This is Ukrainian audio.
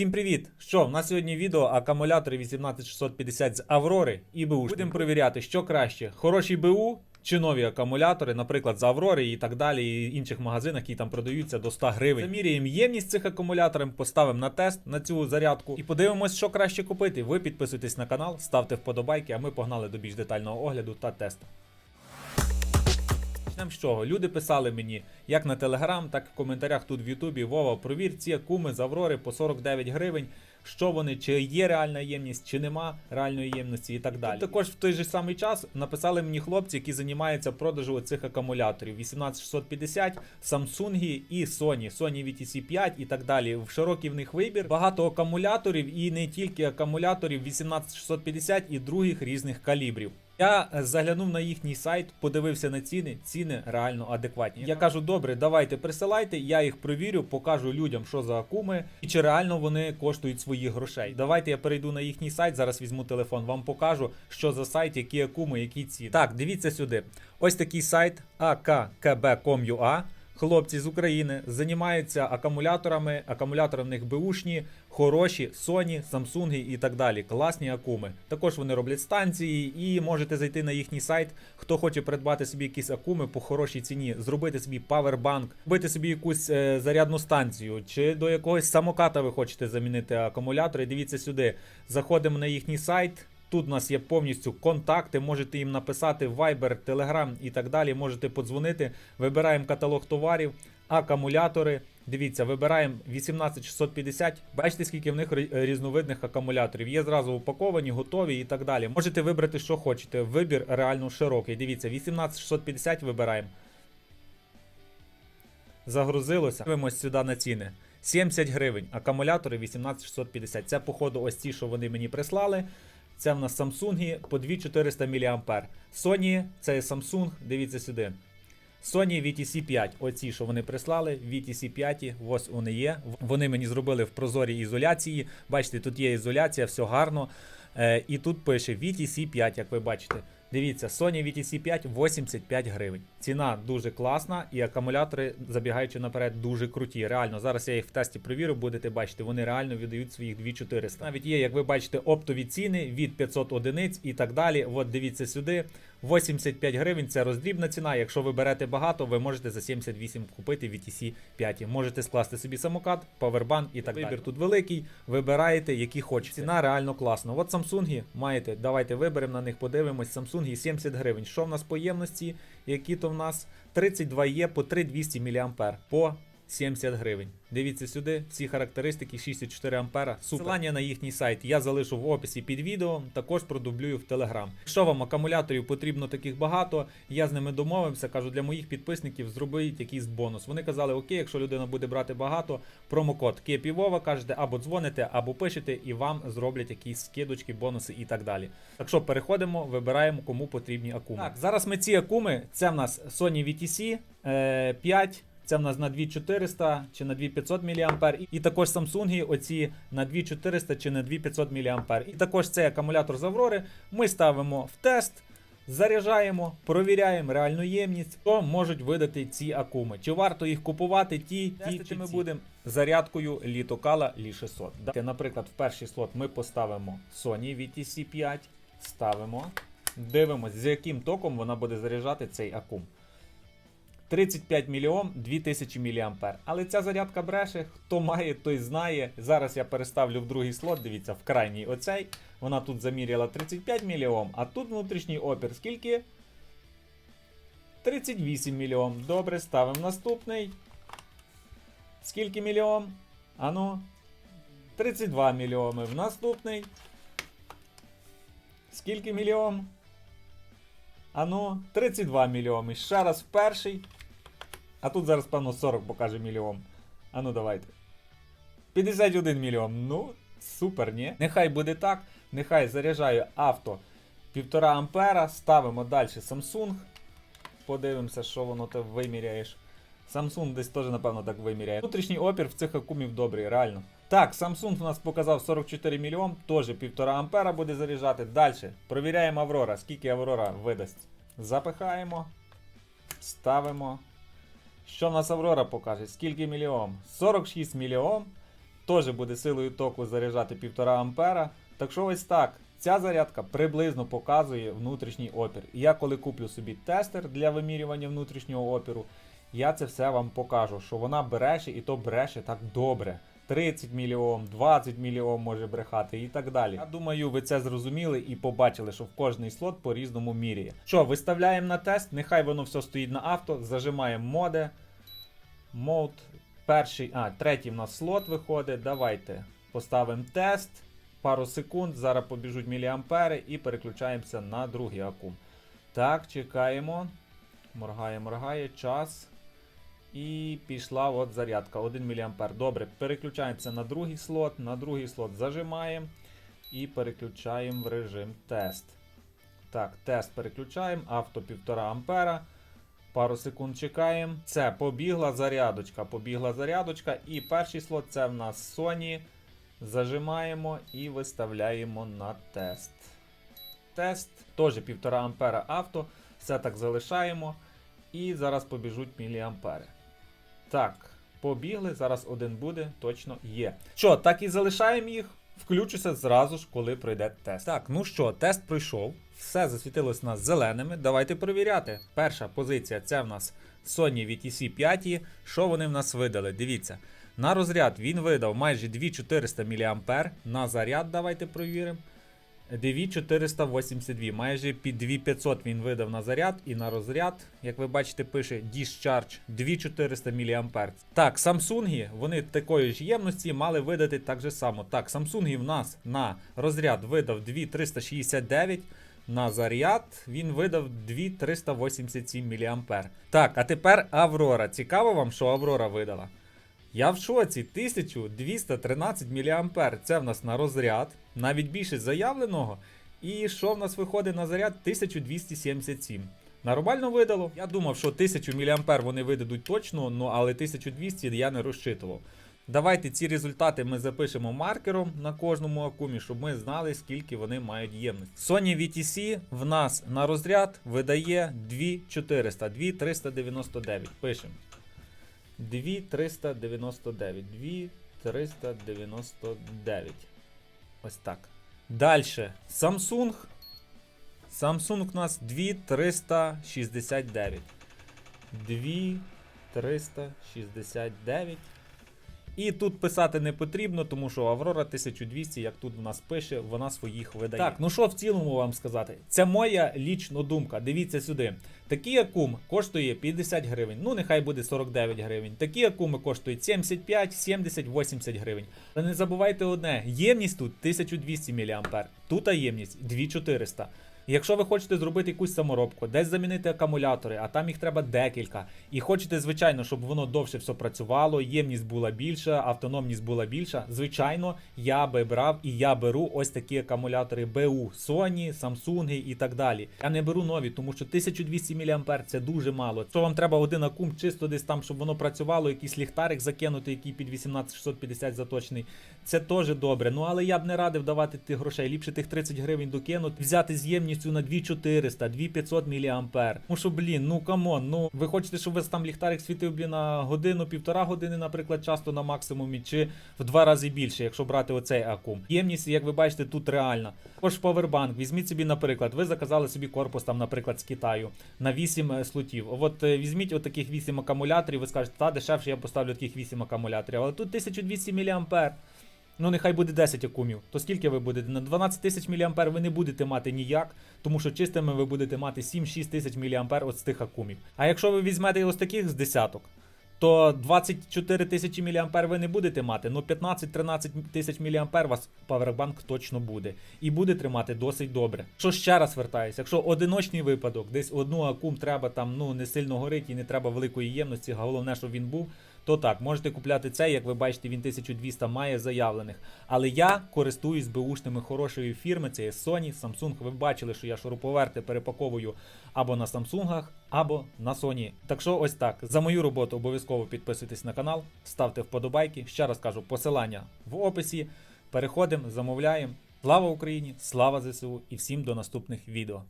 Всім привіт! Що, в нас сьогодні відео акумулятори 18650 з Аврори і БУ. Будемо перевіряти, що краще: хороший БУ чи нові акумулятори, наприклад, з Аврори і так далі, і інших магазинах, які там продаються до 100 гривень. Заміряємо ємність цих акумуляторів, поставимо на тест на цю зарядку і подивимось, що краще купити. Ви підписуйтесь на канал, ставте вподобайки, а ми погнали до більш детального огляду та тесту. Почнемо з чого? Люди писали мені як на телеграм, так і в коментарях тут в Ютубі. Вова, провір ці куми з Аврори по 49 гривень. Що вони, чи є реальна ємність, чи нема реальної ємності і так далі. Тут також в той же самий час написали мені хлопці, які займаються продажу цих акумуляторів 18650, Samsung і Sony, Sony VTC 5 і так далі. В широкий в них вибір. Багато акумуляторів і не тільки акумуляторів 18650 і других різних калібрів. Я е, заглянув на їхній сайт, подивився на ціни. Ціни реально адекватні. Я кажу, добре, давайте присилайте, я їх провірю, покажу людям, що за акуми і чи реально вони коштують своїх грошей. Давайте я перейду на їхній сайт. Зараз візьму телефон, вам покажу, що за сайт, які акуми, які ціни. Так, дивіться сюди. Ось такий сайт akkb.com.ua. Хлопці з України займаються акумуляторами, акумулятори в них беушні, хороші, Sony, Samsung і так далі. Класні акуми. Також вони роблять станції і можете зайти на їхній сайт. Хто хоче придбати собі якісь акуми по хорошій ціні, зробити собі павербанк, купити собі якусь е, зарядну станцію, чи до якогось самоката ви хочете замінити акумулятори. Дивіться сюди. Заходимо на їхній сайт. Тут у нас є повністю контакти, можете їм написати Viber, Telegram і так далі. Можете подзвонити. Вибираємо каталог товарів, акумулятори. Дивіться, вибираємо 18650. Бачите, скільки в них різновидних акумуляторів. Є зразу упаковані, готові і так далі. Можете вибрати, що хочете. Вибір реально широкий. Дивіться, 18650 вибираємо. Загрузилося. Дивимось сюди на ціни. 70 гривень. Акумулятори 18650. Це, походу, ось ті, що вони мені прислали. Це в нас Samsung по 2400 мА. Sony, це Samsung, дивіться сюди. Sony VTC 5, оці, що вони прислали, VTC 5, ось вони є. Вони мені зробили в прозорій ізоляції. Бачите, тут є ізоляція, все гарно. Е, і тут пише VTC 5, як ви бачите. Дивіться, Sony VTC 5 85 гривень. Ціна дуже класна, і акумулятори, забігаючи наперед, дуже круті. Реально, зараз я їх в тесті провірю, будете бачити, вони реально віддають своїх 2400. Навіть є, як ви бачите, оптові ціни від 500 одиниць і так далі. От дивіться сюди. 85 гривень це роздрібна ціна. Якщо ви берете багато, ви можете за 78 купити VTC 5. Можете скласти собі самокат, павербанк і так далі. Вибір тут великий. Вибираєте, які хочете. Ціна реально класна. От Samsung маєте. Давайте виберемо на них, подивимось. Samsung 70 гривень. Що в нас по ємності? Які то в нас 32 є по 3200 мА по 70 гривень. Дивіться сюди, всі характеристики 6,4 ампера. Супер. Посилання на їхній сайт я залишу в описі під відео, також продублюю в Телеграм. Якщо вам акумуляторів потрібно таких багато, я з ними домовився, кажу, для моїх підписників зробіть якийсь бонус. Вони казали, окей, якщо людина буде брати багато, промокод Кепівова, кажете, або дзвоните, або пишете, і вам зроблять якісь скидочки, бонуси і так далі. Так що переходимо, вибираємо, кому потрібні акуми. Так, зараз ми ці акуми, це в нас Sony VTC е, 5. Це в нас на 2400 чи на 2500 мА. І також Samsung оці на 2400 чи на 2500 мА. І також цей акумулятор з Аврори ми ставимо в тест, заряджаємо, провіряємо реальну ємність, то можуть видати ці акуми. Чи варто їх купувати ті, ті чи ми будемо зарядкою літокала Лі 600. Да. Наприклад, в перший слот ми поставимо Sony VTC 5, ставимо, дивимося, з яким током вона буде заряджати цей акум. 35 мільйон 2000 мА. Але ця зарядка бреше, хто має, той знає. Зараз я переставлю в другий слот, дивіться, в крайній оцей. Вона тут заміряла 35 мільйон, а тут внутрішній опір скільки? 38 мільйон. Добре, ставимо наступний. Скільки мільйон? Ану. 32 мільйони. В наступний. Скільки мільйон? Ану, 32 мільйони. Ще раз в перший. А тут зараз, певно, 40 покаже мільйон. Ану, давайте. 51 мільйон. Ну, супер, ні? Нехай буде так. Нехай заряджаю авто 1,5 ампера. Ставимо далі Samsung. Подивимося, що воно там виміряєш. Samsung десь теж, напевно, так виміряє. Внутрішній опір в цих акумів добрий, реально. Так, Samsung у нас показав 44 мільйон, теж 1,5 ампера буде заряджати. Далі. Провіряємо Аврора. Скільки Аврора видасть. Запихаємо. Ставимо. Що в нас Аврора покаже? Скільки мільйон? 46 мільйон. теж буде силою току заряджати 1,5 ампера. Так що ось так. Ця зарядка приблизно показує внутрішній опір. І я коли куплю собі тестер для вимірювання внутрішнього опіру, я це все вам покажу, що вона береше і то береше так добре. 30 мільйом, 20 мільйом може брехати і так далі. Я думаю, ви це зрозуміли і побачили, що в кожний слот по-різному міряє. Що, виставляємо на тест, нехай воно все стоїть на авто, зажимаємо моде. Мод. Перший, а, третій в нас слот виходить. Давайте поставимо тест. Пару секунд, зараз побіжуть міліампери і переключаємося на другий акум. Так, чекаємо. Моргає, моргає, час. І пішла от зарядка 1 мА. Добре, переключаємося на другий слот. На другий слот зажимаємо і переключаємо в режим тест. Так, тест переключаємо, авто 1,5 ампера. Пару секунд чекаємо. Це побігла зарядочка. Побігла зарядочка. І перший слот це в нас Sony. Зажимаємо і виставляємо на тест. Тест теж 1,5 ампера авто. Все так залишаємо. І зараз побіжуть міліампери. Так, побігли. Зараз один буде, точно є. Що, так і залишаємо їх. Включуся зразу ж, коли пройде тест. Так, ну що, тест пройшов. Все засвітилось нас зеленими. Давайте перевіряти. Перша позиція це в нас Sony VTC 5. Що вони в нас видали? Дивіться. На розряд він видав майже 2400 мА. На заряд давайте провіримо. 2482, майже під 2500 він видав на заряд і на розряд, як ви бачите, пише Discharge 2400 мА. Так, Samsung, вони такої ж ємності мали видати так же само. Так, Samsung в нас на розряд видав 2369. На заряд він видав 2387 мА. Так, а тепер Аврора. Цікаво вам, що Аврора видала? Я в шоці 1213 мА. Це в нас на розряд, навіть більше заявленого. І що в нас виходить на заряд? 1277. Нормально видало. Я думав, що 1000 мА вони видадуть точно, ну але 1200 я не розчитував. Давайте ці результати ми запишемо маркером на кожному акумі, щоб ми знали, скільки вони мають ємність. Sony VTC в нас на розряд видає 2400, 2399. Пишемо. 2399. 2399. Ось так. Далі. Samsung. Samsung у нас 2369. 2369. І тут писати не потрібно, тому що Аврора 1200, як тут в нас пише, вона своїх видає. Так, ну що в цілому вам сказати? Це моя лічна думка. Дивіться сюди. Такий акум коштує 50 гривень. Ну, нехай буде 49 гривень. Такі акуми коштують 75, 70, 80 гривень. Але не забувайте одне: ємність тут 1200 мА. Тут ємність 2400. Якщо ви хочете зробити якусь саморобку, десь замінити акумулятори, а там їх треба декілька, і хочете, звичайно, щоб воно довше все працювало, ємність була більша, автономність була більша. Звичайно, я би брав і я беру ось такі акумулятори БУ, Sony, Samsung і так далі. Я не беру нові, тому що 1200 мА це дуже мало. Що вам треба один акум, чисто десь там, щоб воно працювало, якийсь ліхтарик закинути, який під 18650 заточений. Це теж добре. Ну але я б не радив давати тих грошей. Ліпше тих 30 гривень докинути, взяти з ємністю на 2400, 2500 мА. Ну що, блін, ну камон, ну ви хочете, щоб вас там ліхтарик світив блін, на годину, півтора години, наприклад, часто на максимумі, чи в два рази більше, якщо брати оцей акум. Ємність, як ви бачите, тут реальна. Також повербанк. Візьміть собі, наприклад, ви заказали собі корпус там, наприклад, з Китаю на 8 е, слотів. От е, візьміть отаких 8 акумуляторів, ви скажете, та дешевше я поставлю таких 8 акумуляторів. Але тут 1200 мА. Ну, нехай буде 10 акумів. То скільки ви будете? На 12 тисяч мА ви не будете мати ніяк, тому що чистими ви будете мати 7-6 тисяч мА от з тих акумів. А якщо ви візьмете ось таких з десяток, то 24 тисячі мА ви не будете мати, ну 15-13 тисяч мА вас павербанк точно буде. І буде тримати досить добре. Що ще раз вертаюся, якщо одиночний випадок, десь одну акум треба там ну не сильно горить і не треба великої ємності, головне, щоб він був. То так, можете купляти цей, як ви бачите, він 1200 має заявлених. Але я користуюсь беушними хорошої фірми, це є Sony, Samsung. Ви бачили, що я шуруповерти перепаковую або на Samsung, або на Sony. Так що ось так. За мою роботу обов'язково підписуйтесь на канал, ставте вподобайки. Ще раз кажу, посилання в описі. Переходимо, замовляємо. Слава Україні! Слава ЗСУ і всім до наступних відео.